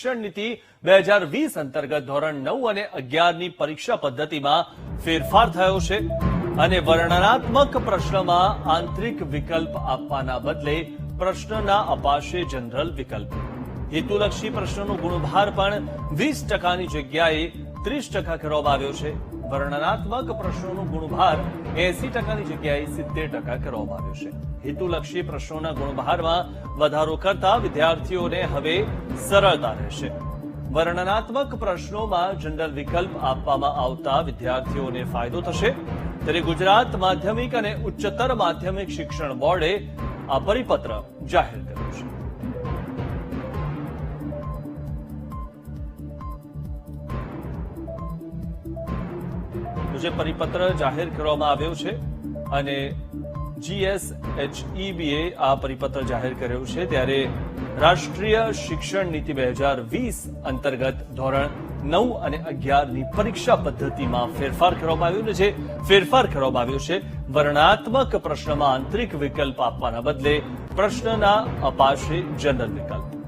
શિક્ષણ નીતિ બે હજાર વીસ અંતર્ગત ધોરણ નવ અને અગિયારની પરીક્ષા પદ્ધતિમાં ફેરફાર થયો છે અને વર્ણનાત્મક પ્રશ્નમાં આંતરિક વિકલ્પ આપવાના બદલે પ્રશ્નના અપાશે જનરલ વિકલ્પ. હેતુલક્ષી પ્રશ્નનો ગુણભાર પણ વીસ ટકાની જગ્યાએ ત્રીસ ટકા કરવામાં આવ્યો છે. વર્ણનાત્મક પ્રશ્નોનો ગુણભાર એસી ટકાની જગ્યાએ સિત્તેર ટકા કરવામાં આવ્યો છે. હેતુલક્ષી પ્રશ્નોના ગુણભારમાં વધારો કરતા વિદ્યાર્થીઓને હવે સરળતા રહેશે. વર્ણનાત્મક પ્રશ્નોમાં જનરલ વિકલ્પ આપવામાં આવતા વિદ્યાર્થીઓને ફાયદો થશે. ત્યારે ગુજરાત માધ્યમિક અને ઉચ્ચતર માધ્યમિક શિક્ષણ બોર્ડે આ પરિપત્ર જાહેર કર્યો છે. જે પરિપત્ર જાહેર કરવામાં આવ્યો છે અને જીએસએચઈબીએ આ પરિપત્ર જાહેર કર્યો છે ત્યારે રાષ્ટ્રીય શિક્ષણ નીતિ બે હજાર વીસ અંતર્ગત ધોરણ નવ અને અગિયારની પરીક્ષા પદ્ધતિમાં ફેરફાર કરવામાં આવ્યો જે ફેરફાર કરવામાં આવ્યો છે વર્ણાત્મક પ્રશ્નમાં આંતરિક વિકલ્પ આપવાના બદલે પ્રશ્નના અપાશે જનરલ વિકલ્પ.